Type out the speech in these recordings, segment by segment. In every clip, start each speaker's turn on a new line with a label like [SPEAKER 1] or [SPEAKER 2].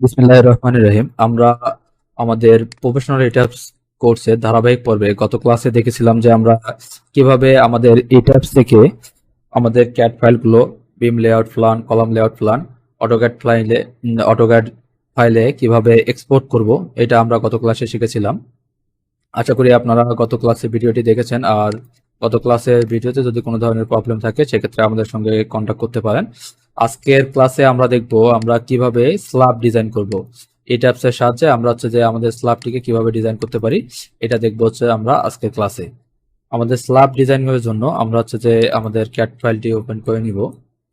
[SPEAKER 1] বিসমিল্লাহ রহমান রহিম। আমরা আমাদের প্রফেশনাল এটাপস কোর্সে ধারাবাহিক পর্বে গত ক্লাসে দেখেছিলাম যে আমরা কীভাবে আমাদের এটাপস থেকে আমাদের ক্যাট ফাইলগুলো beam layout plan column layout plan AutoCAD ফাইলে অটোক্যাড ফাইলে কীভাবে এক্সপোর্ট করব, এটা আমরা গত ক্লাসে শিখেছিলাম। আশা করি আপনারা গত ক্লাসে ভিডিওটি দেখেছেন। আর গত ক্লাসের ভিডিওতে যদি কোনো ধরনের প্রবলেম থাকে, সেক্ষেত্রে আমাদের সঙ্গে কন্ট্যাক্ট করতে পারেন। আজকের ক্লাসে আমরা দেখব আমরা কীভাবে স্ল্যাব ডিজাইন করব। এই ট্যাপসের সাহায্যে আমরা হচ্ছে যে আমাদের স্ল্যাবটিকে কীভাবে ডিজাইন করতে পারি, এটা দেখব হচ্ছে আমরা আজকের ক্লাসে আমাদের স্ল্যাব ডিজাইনের জন্য আমরা হচ্ছে যে আমাদের ক্যাট ফাইলটি ওপেন করে নিব।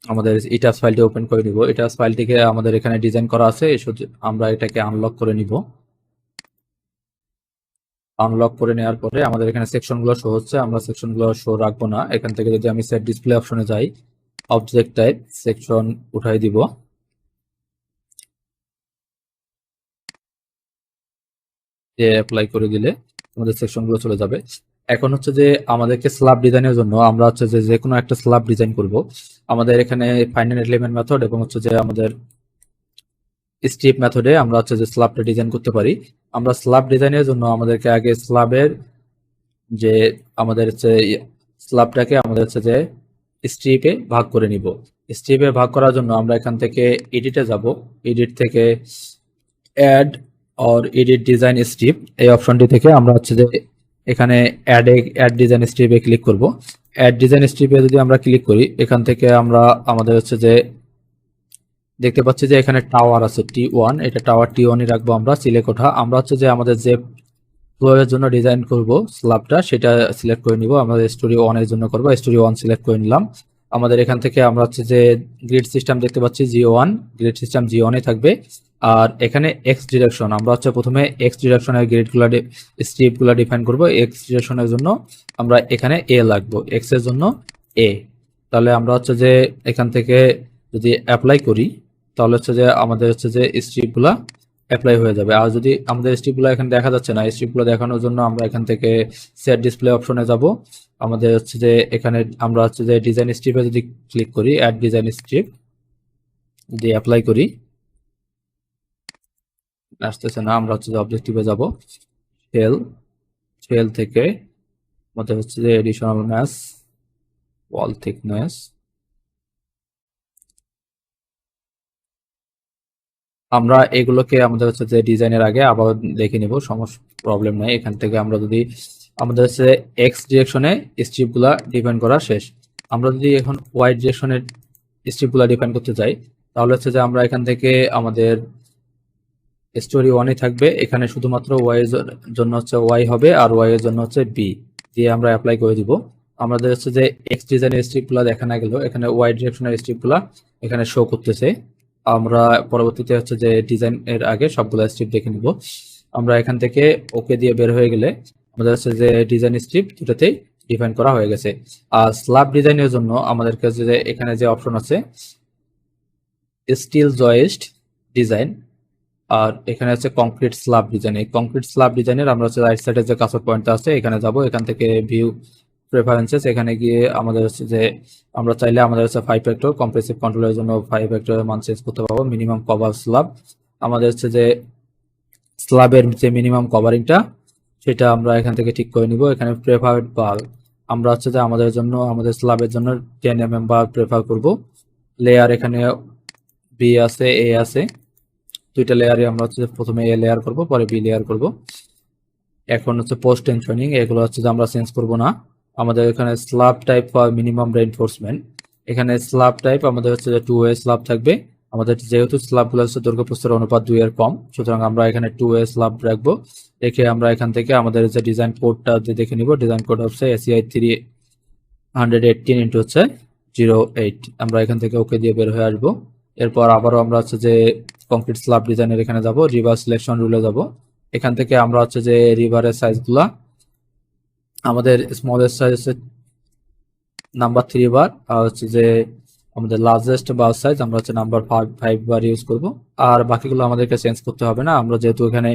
[SPEAKER 1] আমাদের ইটাস ফাইলটি ওপেন করে নিব। ইটাস ফাইলটিকে আমাদের এখানে ডিজাইন করা আছে আমরা এটাকে আনলক করে নিব। আনলক করে নেওয়ার পরে আমাদের এখানে সেকশনগুলো শো হচ্ছে, আমরা সেকশনগুলো শো রাখব না। এখান থেকে যদি আমি সেট ডিসপ্লে অপশনে যাই অবজেক্ট টাইপ সেকশন উঠাই দিব। অ্যাপ্লাই করে দিলে আমাদের সেকশনগুলো চলে যাবে। এখন হচ্ছে যে আমাদেরকে স্ল্যাব ডিজাইনের জন্য আমরা হচ্ছে যে যে কোনো একটা স্ল্যাব ডিজাইন করব। আমাদের এখানে ফাইনাল এলিমেন্ট মেথড এবং হচ্ছে যে আমাদের স্ট্রিপ মেথডে আমরা হচ্ছে যে স্ল্যাবটা ডিজাইন করতে পারি। আমরা স্ল্যাব ডিজাইনের জন্য আমাদেরকে আগে স্ল্যাবের যে আমাদের হচ্ছে স্ল্যাবটাকে আমাদের হচ্ছে যে স্ট্রিপে ভাগ করে নিব। স্ট্রিপে ভাগ করার জন্য আমরা এখান থেকে এডিটে যাব। এডিট থেকে add or edit design strip এই অপশনটি থেকে আমরা হচ্ছে যে এখানে অ্যাড অ্যাড ডিজাইন স্ট্রিপে ক্লিক করব। অ্যাড ডিজাইন স্ট্রিপে যদি আমরা ক্লিক করি, এখান থেকে আমরা আমাদের হচ্ছে যে দেখতে পাচ্ছি যে এখানে টাওয়ার আছে টি ওয়ান এটা টাওয়ার টি ওয়ানই রাখব আমরা সিলেক্ট ওঠা আমরা হচ্ছে যে আমাদের যে ফ্লোরের জন্য ডিজাইন করব স্ল্যাবটা সেটা সিলেক্ট করে নিব। আমাদের স্টোরি ওয়ানের জন্য করব। স্টোরি ওয়ান সিলেক্ট করে নিলাম। আমাদের এখান থেকে আমরা হচ্ছে যে গ্রিড সিস্টেম দেখতে পাচ্ছি G one grid system G ওয়ানে থাকবে। আর এখানে এক্স ডিরেকশন আমরা হচ্ছে প্রথমে এক্স ডিরেকশনের গ্রিডগুলো স্ট্রিপগুলো ডিফাইন করব। এক্স ডিরেকশনের জন্য আমরা এখানে এ লাগবো। এক্সের জন্য এ তাহলে আমরা হচ্ছে যে এখান থেকে যদি অ্যাপ্লাই করি, তাহলে হচ্ছে যে আমাদের হচ্ছে যে স্ট্রিপগুলা অ্যাপ্লাই হয়ে যাবে। আর যদি আমাদের স্ট্রিপগুলো এখানে দেখা যাচ্ছে না স্ট্রিপগুলো দেখানোর জন্য আমরা এখান থেকে সেট ডিসপ্লে অপশনে যাব। আমাদের হচ্ছে যে এখানে আমরা হচ্ছে যে ডিজাইন স্ট্রিপে যদি ক্লিক করি অ্যাড ডিজাইন স্ট্রিপ যদি অ্যাপ্লাই করি। আসতেছে না, আমরা হচ্ছে যে অবজেক্টিভে যাব। শেল শেল থেকে আমাদের হচ্ছে যে এডিশনাল ম্যাস ওয়াল থিকনেস আমরা এগুলোকে আমাদের হচ্ছে যে ডিজাইনের আগে আবার দেখে নিব সমস্যা প্রবলেম নাই। এখান থেকে আমরা যদি আমাদের হচ্ছে এক্স ডিরেকশনে স্ট্রিপগুলা ডিফাইন করা শেষ। আমরা যদি এখন ওয়াই ডিরেকশনের স্ট্রিপগুলা ডিফাইন করতে চাই, তাহলে হচ্ছে যে আমরা এখান থেকে আমাদের স্টোরি ওয়ানই থাকবে। এখানে শুধুমাত্র ওয়াই এর জন্য হচ্ছে ওয়াই হবে আর ওয়াই এর জন্য হচ্ছে বি দিয়ে আমরা অ্যাপ্লাই করে দিব। আমাদের হচ্ছে যে এক্স ডিজাইনের স্ট্রিপগুলা দেখা না গেল। এখানে ওয়াই ডিরেকশনের স্ট্রিপগুলা এখানে শো করতেছে। আমরা পরবর্তীতে হচ্ছে যে ডিজাইন এর আগে সবগুলো স্ট্রিপ দেখে নিব। আমরা এখান থেকে ওকে দিয়ে বের হয়ে গেলে আমাদের হচ্ছে যে ডিজাইন স্ট্রিপ দুটাতেই ডিফাইন করা হয়ে গেছে। আর স্ল্যাব ডিজাইনের জন্য আমাদের কাছে যে এখানে যে অপশন আছে স্টিল জয়েস্ট ডিজাইন আর এখানে আছে কংক্রিট স্ল্যাব ডিজাইন এই কংক্রিট স্ল্যাব ডিজাইনের আমরা হচ্ছে রাইট সাইডে যে কাঁচর পয়েন্টটা আছে, এখানে যাব। এখান থেকে ভিউ প্রেফারেন্সেস এখানে গিয়ে আমাদের হচ্ছে যে আমরা চাইলে আমাদের হচ্ছে ফাইভ ফ্যাক্টর কম্প্রেসিভ কন্ট্রোলের জন্য ফাইভ ফ্যাক্টরের মান চেঞ্জ করতে পারব মিনিমাম কভার স্ল্যাব আমাদের হচ্ছে যে স্ল্যাবের যে মিনিমাম কভারিংটা সেটা আমরা এখান থেকে ঠিক করে নিব। এখানে প্রেফার্ড বার আমরা হচ্ছে যে আমাদের জন্য, আমাদের স্ল্যাবের জন্য ten M M bar prefer করব। লেয়ার এখানে বি আছে এ আছে। দুইটা লেয়ারে আমরা হচ্ছে প্রথমে এ লেয়ার করব, পরে বি লেয়ার করব। এখন হচ্ছে পোস্ট টেনশনিং এগুলো হচ্ছে যে আমরা চেঞ্জ করব না। আমাদের এখানে স্ল্যাব টাইপ বা মিনিমাম রেইনফোর্সমেন্ট এখানে স্ল্যাব টাইপ আমাদের হচ্ছে যে টু ওয়ে স্ল্যাব থাকবে। আমাদের যেহেতু স্ল্যাবগুলো হচ্ছে দৈর্ঘ্য প্রস্তর অনুপাত দুই এর কম, সুতরাং আমরা এখানে টু ওয়ে স্ল্যাব রাখব। রেখে আমরা এখান থেকে আমাদের যে ডিজাইন কোডটা দেখে নিব ডিজাইন কোড হচ্ছে ACI three hundred eighteen into হচ্ছে জিরো এইট আমরা এখান থেকে ওকে দিয়ে বের হয়ে আসব। এরপর আবারও আমরা হচ্ছে যে কংক্রিট স্ল্যাব ডিজাইনের এখানে যাব রিভার সিলেকশন রুলে যাব। এখান থেকে আমরা হচ্ছে যে রিভারের সাইজগুলা আমাদের স্মলেস্ট সাইজ হচ্ছে নাম্বার থ্রি বার আর হচ্ছে যে আমাদের লার্জেস্ট বার সাইজ আমরা হচ্ছে number five five bar use করব। আর বাকিগুলো আমাদেরকে চেঞ্জ করতে হবে না, আমরা যেহেতু এখানে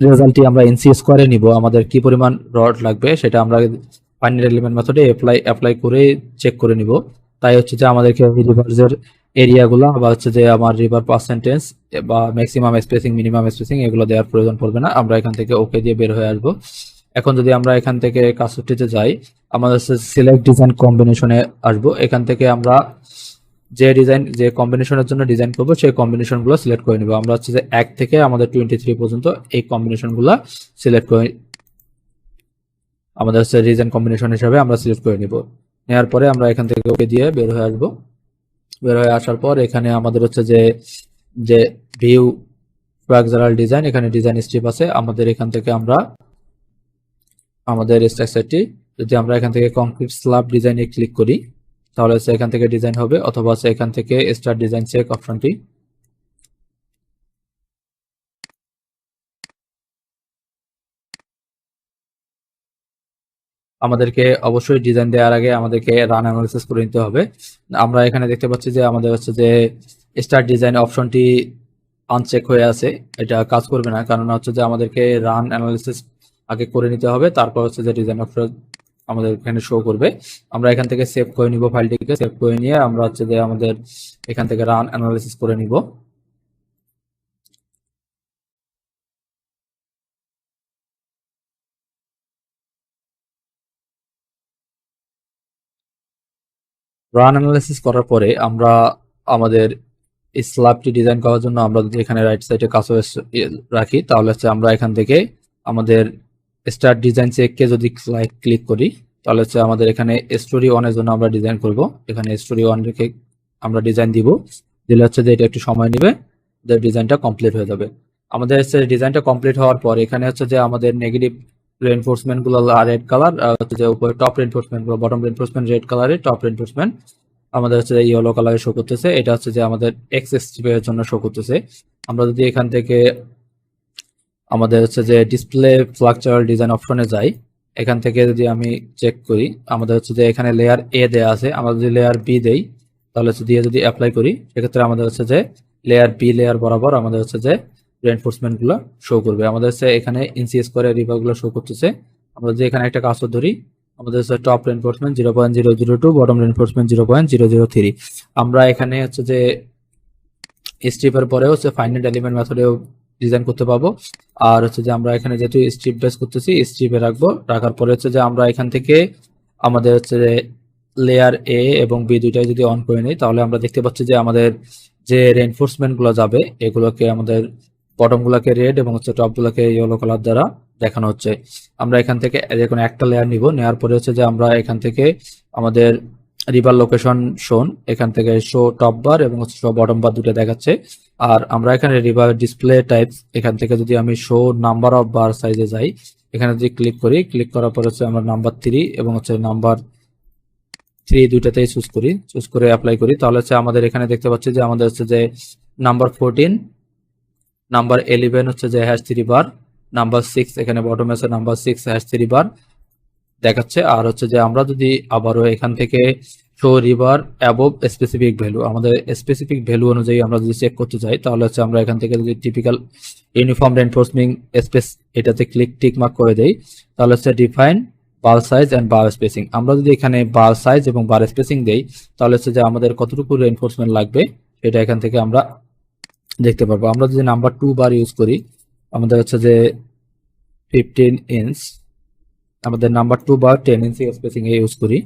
[SPEAKER 1] রেজাল্টটি আমরা এনসি স্কোয়ারে নিব, আমাদের কি পরিমাণ রড লাগবে সেটা আমরা ফাইনাল এলিমেন্ট মেথডে অ্যাপ্লাই অ্যাপ্লাই করে চেক করে নিব। তাই হচ্ছে যে আমাদেরকে রিভার্সের এরিয়াগুলো বা হচ্ছে যে আমার রিভার পার্সেন্টেজ বা ম্যাক্সিমাম স্পেসিং মিনিমাম স্পেসিং এগুলো দেওয়ার প্রয়োজন পড়বে না, আমরা এখান থেকে ওকে দিয়ে বের হয়ে আসব। এখন যদি আমরা এখান থেকে কাজটিতে যাই, আমাদের সিলেক্ট ডিজাইন কম্বিনেশনে আসব। এখান থেকে আমরা যে ডিজাইন যে কম্বিনেশনের জন্য ডিজাইন করব, সেই কম্বিনেশনগুলো সিলেক্ট করে নেব। আমরা হচ্ছে যে এক থেকে আমাদের টোয়েন্টি থ্রি পর্যন্ত এই কম্বিনেশনগুলো সিলেক্ট করে আমাদের হচ্ছে ডিজাইন কম্বিনেশন হিসাবে আমরা সিলেক্ট করে নিব। নেওয়ার পরে আমরা এখান থেকে ওকে দিয়ে বের হয়ে আসব। বের হয়ে আসার পর এখানে আমাদের হচ্ছে যে যে ভিউ ফ্রাকচারাল ডিজাইন এখানে ডিজাইন স্ট্রিপ আছে। আমাদের এখান থেকে আমরা আমাদের স্ট্রাকচারটি যদি আমরা এখান থেকে কংক্রিট স্ল্যাব ডিজাইনে ক্লিক করি, তাহলে হচ্ছে এখান থেকে ডিজাইন হবে, অথবা হচ্ছে এখান থেকে স্টার ডিজাইন চেক অপশনটি আমাদেরকে অবশ্যই ডিজাইন দেওয়ার আগে আমাদেরকে রান অ্যানালিসিস করে নিতে হবে। আমরা এখানে দেখতে পাচ্ছি যে আমাদের হচ্ছে যে স্টার ডিজাইন অপশনটি আনচেক হয়ে আছে, এটা কাজ করবে না, কারণ হচ্ছে যে আমাদেরকে রান অ্যানালিসিস আগে করে নিতে হবে, তারপর হচ্ছে যে ডিজাইন অপশন আমাদের এখানে শো করবে। আমরা এখান থেকে সেভ করে নিব ফাইলটিকে সেভ করে নিয়ে আমরা হচ্ছে যে আমাদের এখান থেকে রান অ্যানালাইসিস করে নিব। রান অ্যানালাইসিস করার পরে আমরা আমাদের স্ল্যাবটি ডিজাইন করার জন্য আমরা যদি এখানে রাইট সাইডে কাজ রাখি, তাহলে হচ্ছে আমরা এখান থেকে আমাদের স্টার্ট ডিজাইন চেককে যদি ক্লিক করি, তাহলে হচ্ছে আমাদের এখানে স্টোরি ওয়ানের জন্য আমরা ডিজাইন করব। এখানে স্টোরি ওয়ান রেখে আমরা ডিজাইন দিব। দিলে হচ্ছে যে এটা একটু সময় নেবে, যে ডিজাইনটা কমপ্লিট হয়ে যাবে। আমাদের হচ্ছে ডিজাইনটা কমপ্লিট হওয়ার পর এখানে হচ্ছে যে আমাদের নেগেটিভ রেনফোর্সমেন্টগুলো রেড কালার হচ্ছে যে উপরে টপ রেনফোর্সমেন্টগুলো বটম রেনফোর্সমেন্ট রেড কালারের টপ রেনফোর্সমেন্ট আমাদের হচ্ছে ইয়েলো কালারে শো করতেছে। এটা হচ্ছে যে আমাদের এক্সের জন্য শো করতেছে। আমরা যদি এখান থেকে আমাদের হচ্ছে যে ডিসপ্লে ফ্লাকচারাল ডিজাইন অপশনে যাই, এখান থেকে যদি আমি চেক করি, আমাদের হচ্ছে যে এখানে লেয়ার এ দেয়া আছে, আমরা যদি লেয়ার বি দেই, তাহলে হচ্ছে দিয়ে যদি অ্যাপ্লাই করি, সেক্ষেত্রে আমাদের হচ্ছে যে লেয়ার বি লেয়ার বরাবর আমাদের হচ্ছে যে রেনফোর্সমেন্টগুলো শো করবে। আমাদের হচ্ছে এখানে ইনসিএস করে রিভারগুলো শো করতেছে। আমরা যদি এখানে একটা কাজ ধরি, আমাদের হচ্ছে top reinforcement zero point zero zero two bottom reinforcement zero point zero zero three আমরা এখানে হচ্ছে যে স্ট্রিপের পরে হচ্ছে ফাইনাল এলিমেন্ট মেথডেও ডিজাইন করতে পাবো আর হচ্ছে যে আমরা এখানে যেহেতু স্ট্রিপ বেস করতেছি স্ট্রিপে রাখব। রাখার পরে হচ্ছে যে আমরা এখান থেকে আমাদের হচ্ছে যে লেয়ার এ এবং বি দুইটাই যদি অন করে নিই, তাহলে আমরা দেখতে পাচ্ছি যে আমাদের যে রেনফোর্সমেন্টগুলো যাবে, এগুলোকে আমাদের বটম গুলাকে রেড এবং হচ্ছে টপগুলোকে ইয়েলো কালার দ্বারা দেখানো হচ্ছে। আমরা এখান থেকে যে কোনো একটা লেয়ার নিব। নেওয়ার পরে হচ্ছে যে আমরা এখান থেকে আমাদের রিভার লোকেশন শোন এখান থেকে শো টপ বার এবং শো বটম বার দুটো দেখাচ্ছে। আর আমরা এখানে রিভার ডিসপ্লে টাইপ এখান থেকে যদি আমি শো নাম্বার অফ বার সাইজে যাই, এখানে যদি ক্লিক করি ক্লিক করার পর হচ্ছে আমরা নাম্বার থ্রি এবং হচ্ছে নাম্বার থ্রি দুইটাতেই চুজ করি চুজ করে অ্যাপ্লাই করি। তাহলে হচ্ছে আমাদের এখানে দেখতে পাচ্ছি যে আমাদের হচ্ছে যে নাম্বার ফোরটিন নাম্বার ইলেভেন হচ্ছে যে hash three bar number six এখানে বটম আছে number six hash three bar দেখাচ্ছে। আর হচ্ছে যে আমরা যদি আবারও এখান থেকে শো রিভার অ্যাবভ স্পেসিফিক ভ্যালু আমাদের স্পেসিফিক ভ্যালু অনুযায়ী আমরা যদি চেক করতে চাই তাহলে হচ্ছে আমরা এখান থেকে যদি টিপিক্যাল ইউনিফর্ম রেনফোর্সমিং স্পেস এটাতে ক্লিক টিক মার্ক করে দেই, তাহলে হচ্ছে define bar size and bar spacing আমরা যদি এখানে বার সাইজ এবং বার স্পেসিং দেই, তাহলে হচ্ছে যে আমাদের কতটুকু রেনফোর্সমেন্ট লাগবে, সেটা এখান থেকে আমরা দেখতে পারব। আমরা যদি নাম্বার টু বার ইউজ করি, আমাদের হচ্ছে যে ফিফটিন ইঞ্চ আমাদের নাম্বার টু বা টেন ইঞ্চি স্পেসিং এ ইউজ করি।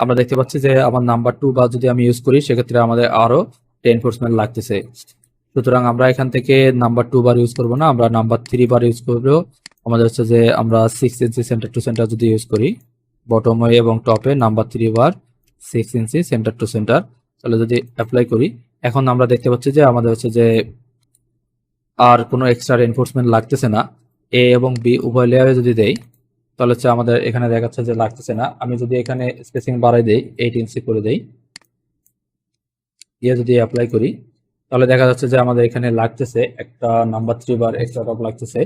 [SPEAKER 1] আমরা দেখতে পাচ্ছি যে আমার নাম্বার টু বার যদি আমি ইউজ করি, সেক্ষেত্রে আমাদের আরও রেনফোর্সমেন্ট লাগতেছে। সুতরাং আমরা এখান থেকে নাম্বার টু বার ইউজ করব না, আমরা নাম্বার থ্রি বার ইউজ করব। আমাদের হচ্ছে যে আমরা six inch centre to centre যদি ইউজ করি বটমে এবং টপে number three bar six inch centre to centre তাহলে যদি অ্যাপ্লাই করি, এখন আমরা দেখতে পাচ্ছি যে আমাদের হচ্ছে যে আর কোনো এক্সট্রা এনফোর্সমেন্ট লাগতেছে না। এ এবং বি উভয় লেয়ারে যদি দেই, তাহলে হচ্ছে আমাদের এখানে দেখাচ্ছে যে লাগতেছে না। আমি যদি এখানে স্পেসিং বাড়াই দেই এইট ইঞ্চি করে দেই ইয়ে যদি অ্যাপ্লাই করি, তাহলে দেখা যাচ্ছে যে আমাদের এখানে লাগতেছে একটা number three bar extra top লাগতেছে।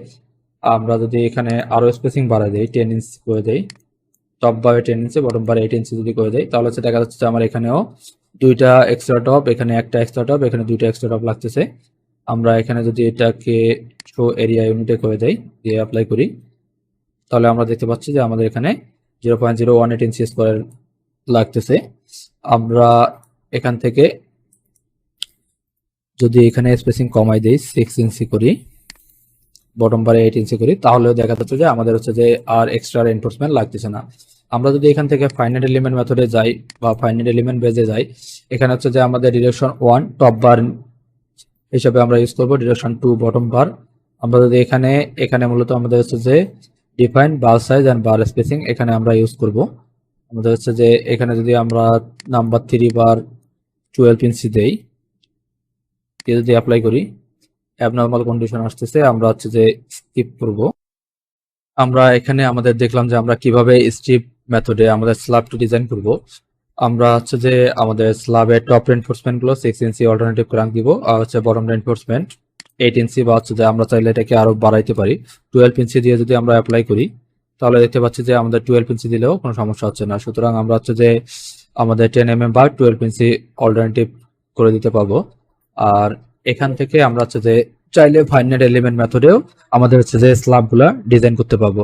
[SPEAKER 1] আমরা যদি এখানে আরও স্পেসিং বাড়াই দেই টেন ইঞ্চি করে দেই টপ বারে টেন ইঞ্চি বটম বারে এইট ইঞ্চি যদি করে দেয় তাহলে হচ্ছে দেখা যাচ্ছে যে আমার এখানেও দুইটা এক্সট্রা টপ এখানে একটা এক্সট্রা টপ এখানে দুইটা এক্সট্রা টপ লাগতেছে। আমরা এখানে যদি এটাকে শো এরিয়া ইউনিটে করে দেই, দিয়ে অ্যাপ্লাই করি, তাহলে আমরা দেখতে পাচ্ছি যে আমাদের এখানে zero point zero one eight inch square লাগতেছে। আমরা এখান থেকে যদি এখানে স্পেসিং কমাই দিই সিক্স ইঞ্চি করি বটম বারে এইট ইঞ্চি করি, তাহলেও দেখা যাচ্ছে যে আমাদের হচ্ছে যে আর এক্সট্রা এনফোর্সমেন্ট লাগতেছে না। আমরা যদি এখান থেকে ফাইনাল এলিমেন্ট মেথডে যাই বা ফাইনাল এলিমেন্ট বেজে যাই, এখানে হচ্ছে যে আমাদের ডিরেকশন ওয়ান টপ বার হিসাবে আমরা ইউজ করব ডিরেকশন টু বটম বার আমরা যদি এখানে এখানে মূলত আমাদের হচ্ছে যে define bar size and bar spacing এখানে আমরা ইউজ করব। আমাদের হচ্ছে যে এখানে যদি আমরা number three bar twelve inch দেই যদি অ্যাপ্লাই করি অ্যাবনর্মাল কন্ডিশন আসতেছে, আমরা হচ্ছে যে স্কিপ করব। আমরা এখানে আমাদের দেখলাম যে আমরা কীভাবে স্ট্রিপ মেথডে আমাদের স্ল্যাবটি ডিজাইন করব। আমরা হচ্ছে যে আমাদের স্ল্যাবের টপ রেনফোর্সমেন্টগুলো সিক্স ইঞ্চি অল্টারনেটিভ ক্রাঙ্ক দিব, আর হচ্ছে বটম রেনফোর্সমেন্ট এইট ইঞ্চি বা হচ্ছে যে আমরা চাইলে এটাকে আরও বাড়াইতে পারি। টুয়েলভ ইঞ্চি দিয়ে যদি আমরা অ্যাপ্লাই করি, তাহলে দেখতে পাচ্ছি যে আমাদের টুয়েলভ ইঞ্চি দিলেও কোনো সমস্যা হচ্ছে না। সুতরাং আমরা হচ্ছে যে আমাদের টেন এম এম বা টুয়েলভ ইঞ্চি অল্টারনেটিভ করে দিতে পারব। আর এখান থেকে আমরা হচ্ছে যে চাইলে ফাইনাল এলিমেন্ট মেথডেও আমাদের হচ্ছে যে স্ল্যাবগুলা ডিজাইন করতে পারব।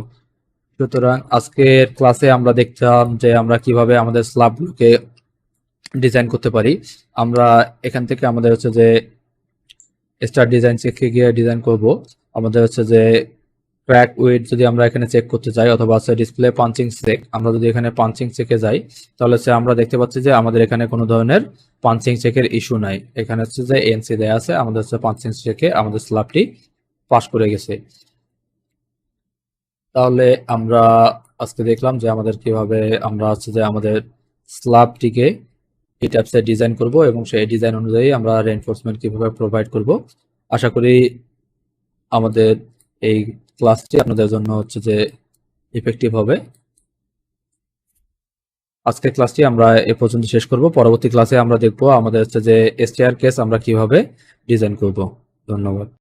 [SPEAKER 1] সুতরাং আজকের ক্লাসে আমরা দেখতাম যে আমরা কীভাবে আমাদের স্ল্যাবগুলোকে ডিজাইন করতে পারি। আমরা এখান থেকে আমাদের হচ্ছে যে স্টার ডিজাইন চেকে গিয়ে ডিজাইন করব। আমাদের হচ্ছে যে ক্র্যাক উইথ যদি আমরা এখানে চেক করতে চাই অথবা হচ্ছে ডিসপ্লে পাঞ্চিং চেক আমরা যদি এখানে পাঞ্চিং চেকে যাই, তাহলে হচ্ছে আমরা দেখতে পাচ্ছি যে আমাদের এখানে কোনো ধরনের পাঞ্চিং চেকের ইস্যু নাই। এখানে হচ্ছে যে এনসি দেয়া আছে, আমাদের হচ্ছে পাঞ্চিং চেকে আমাদের স্ল্যাবটি পাস করে গেছে। তাহলে আমরা আজকে দেখলাম যে আমাদের কীভাবে আমরা হচ্ছে যে আমাদের স্ল্যাবটিকে এই টাইপসের ডিজাইন করব এবং সেই ডিজাইন অনুযায়ী আমরা রেনফোর্সমেন্ট কীভাবে প্রোভাইড করব। আশা করি আমাদের এই ক্লাসটি আপনাদের জন্য হচ্ছে যে ইফেক্টিভ হবে। আজকের ক্লাসটি আমরা এ পর্যন্ত শেষ করব। পরবর্তী ক্লাসে আমরা দেখব আমাদের হচ্ছে যে এসটিআর কেস আমরা কীভাবে ডিজাইন করব। ধন্যবাদ।